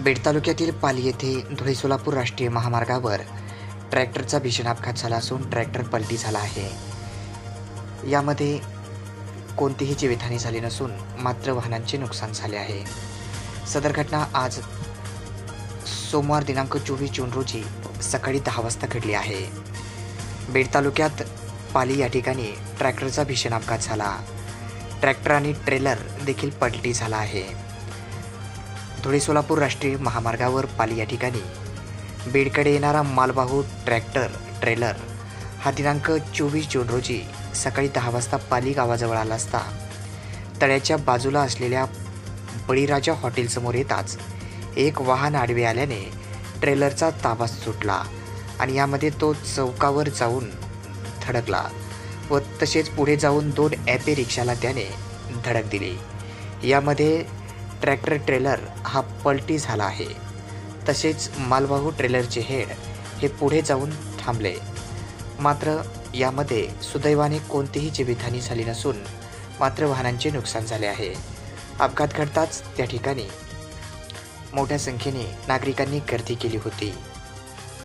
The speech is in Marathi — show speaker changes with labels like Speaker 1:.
Speaker 1: बीड तालुक्यातील पाली येथे धुळे सोलापूर राष्ट्रीय महामार्गावर ट्रॅक्टरचा भीषण अपघात झाला असून ट्रॅक्टर पलटी झाला आहे. यामध्ये कोणतीही जीवितहानी झाली नसून मात्र वाहनांचे नुकसान झाले आहे. सदर घटना आज सोमवार दिनांक चोवीस जून रोजी सकाळी दहा वाजता घडली आहे. बीड तालुक्यात पाली या ठिकाणी ट्रॅक्टरचा भीषण अपघात झाला. ट्रॅक्टर आणि ट्रेलर देखील पलटी झाला आहे. धुळे सोलापूर राष्ट्रीय महामार्गावर पाली या ठिकाणी. बीडकडे येणारा मालवाहू ट्रॅक्टर ट्रेलर हा दिनांक चोवीस जून रोजी सकाळी दहा वाजता पाली गावाजवळ आला असता. तळ्याच्या बाजूला असलेल्या बळीराजा हॉटेलसमोर येताच एक वाहन आडवे आल्याने ट्रेलरचा ताबा सुटला आणि यामध्ये तो चौकावर जाऊन धडकला व तसेच पुढे जाऊन दोन ॲपे रिक्षाला त्याने धडक दिली. यामध्ये ट्रॅक्टर ट्रेलर हा पलटी झाला आहे. तसेच मालवाहू ट्रेलरचे हेड हे पुढे जाऊन थांबले. मात्र यामध्ये सुदैवाने कोणतीही जीवितहानी झाली नसून मात्र वाहनांचे नुकसान झाले आहे. अपघात घडताच त्या ठिकाणी मोठ्या संख्येने नागरिकांनी गर्दी केली होती.